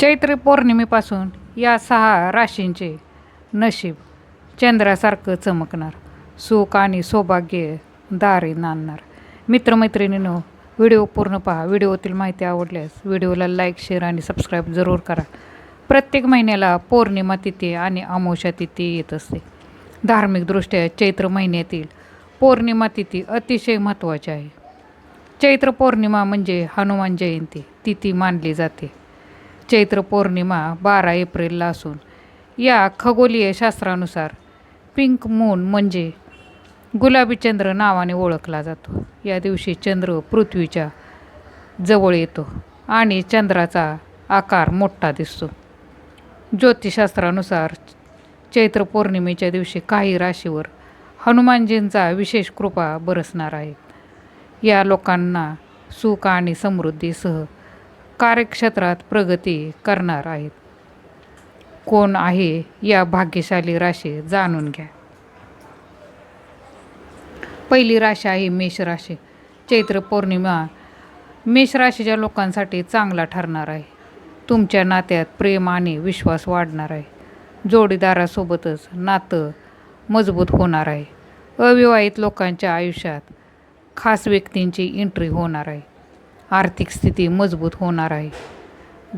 चैत्र पौर्णिमेपासून या सहा राशींचे नशीब चंद्रासारखं चमकणार. सुख आणि सौभाग्य दारे नांदणार. मित्रमैत्रिणींनो व्हिडिओ पूर्ण पहा. व्हिडिओतील माहिती आवडल्यास व्हिडिओला लाईक शेअर आणि सबस्क्राईब जरूर करा. प्रत्येक महिन्याला पौर्णिमा तिथी आणि अमावस्या तिथी येत असते. धार्मिकदृष्ट्या चैत्र महिन्यातील पौर्णिमा तिथी अतिशय महत्त्वाची आहे. चैत्र पौर्णिमा म्हणजे हनुमान जयंती. तिथी मानली जाते. चैत्र पौर्णिमा बारा एप्रिलला असून या खगोलीय शास्त्रानुसार पिंक मून म्हणजे गुलाबी चंद्र नावाने ओळखला जातो. या दिवशी चंद्र पृथ्वीच्या जवळ येतो आणि चंद्राचा आकार मोठा दिसतो. ज्योतिषशास्त्रानुसार चैत्र पौर्णिमेच्या दिवशी काही राशीवर हनुमानजींचा विशेष कृपा बरसणार आहे. या लोकांना सुख आणि समृद्धीसह कार्यक्षेत्रात प्रगती करणार आहेत. कोण आहे या भाग्यशाली राशी जाणून घ्या. पहिली राशी आहे मेष राशी. चैत्र पौर्णिमा मेष राशीच्या लोकांसाठी चांगला ठरणार आहे. तुमच्या नात्यात प्रेम आणि विश्वास वाढणार आहे. जोडीदारासोबतच नातं मजबूत होणार आहे. अविवाहित लोकांच्या आयुष्यात खास व्यक्तींची एंट्री होणार आहे. आर्थिक स्थिती मजबूत होणार आहे.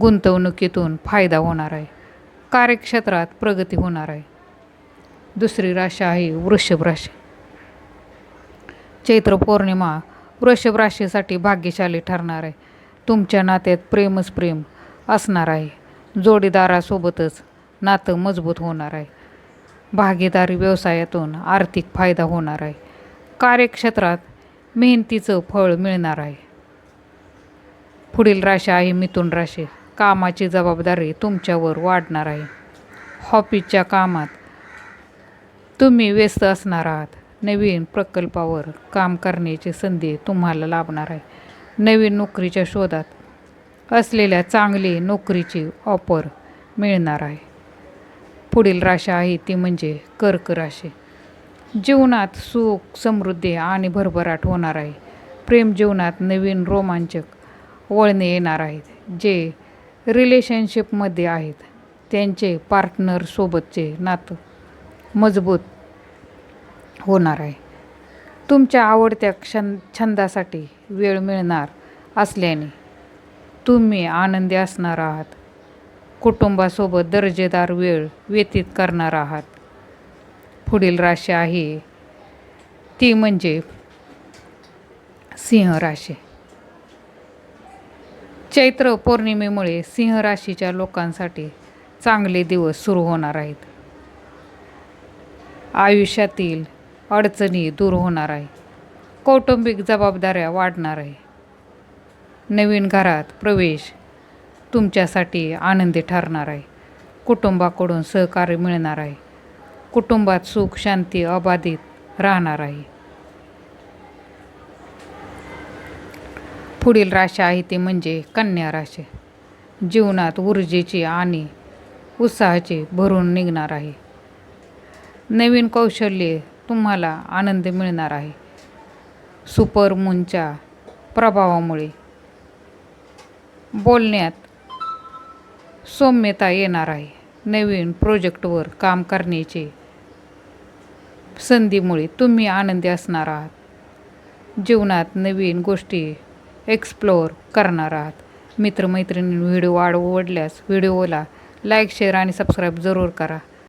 गुंतवणुकीतून फायदा होणार आहे. कार्यक्षेत्रात प्रगती होणार आहे. दुसरी राशी आहे वृषभ राशी. चैत्र पौर्णिमा वृषभ राशीसाठी भाग्यशाली ठरणार आहे. तुमच्या नात्यात प्रेमच प्रेम असणार आहे. जोडीदारासोबतच नातं मजबूत होणार आहे. भागीदारी व्यवसायातून आर्थिक फायदा होणार आहे. कार्यक्षेत्रात मेहनतीचं फळ मिळणार आहे. पुढील राशी आहे मिथुन राशी. कामाची जबाबदारी तुमच्यावर वाढणार आहे. हॉपीच्या कामात तुम्ही व्यस्त असणार आहात. नवीन प्रकल्पावर काम करण्याची संधी तुम्हाला लाभणार आहे. नवीन नोकरीच्या शोधात असलेल्या चांगली नोकरीची ऑफर मिळणार आहे. पुढील राशी आहे ती म्हणजे कर्क राशी. जीवनात सुख समृद्धी आणि भरभराट होणार आहे. प्रेम जीवनात नवीन रोमांचक वळणे येणार आहेत. जे रिलेशनशिपमध्ये आहेत त्यांचे पार्टनरसोबतचे नातं मजबूत होणार आहे. तुमच्या आवडत्या क्षण छंदासाठी वेळ मिळणार असल्याने तुम्ही आनंदी असणार आहात. कुटुंबासोबत दर्जेदार वेळ व्यतीत करणार आहात. पुढील राशी आहे ती म्हणजे सिंह राशी. चैत्र पौर्णिमेमुळे सिंह राशीच्या लोकांसाठी चांगले दिवस सुरू होणार आहेत. आयुष्यातील अडचणी दूर होणार आहे. कौटुंबिक जबाबदाऱ्या वाढणार आहे. नवीन घरात प्रवेश तुमच्यासाठी आनंदी ठरणार आहे. कुटुंबाकडून सहकार्य मिळणार आहे. कुटुंबात सुख शांती अबाधित राहणार आहे. पुढील राशी आहे ती म्हणजे कन्या राशी. जीवनात ऊर्जेची आणि उत्साहाची भरून निघणार आहे. नवीन कौशल्ये तुम्हाला आनंद मिळणार आहे. सुपर मूनच्या प्रभावामुळे बोलण्यात सौम्यता येणार आहे. नवीन प्रोजेक्टवर काम करण्याची संधीमुळे तुम्ही आनंदी असणार आहात. जीवनात नवीन गोष्टी एक्सप्लोअर करणार आहात. मित्रमैत्रिणी व्हिडिओ आवडल्यास व्हिडिओला लाईक शेअर आणि सबस्क्राईब जरूर करा.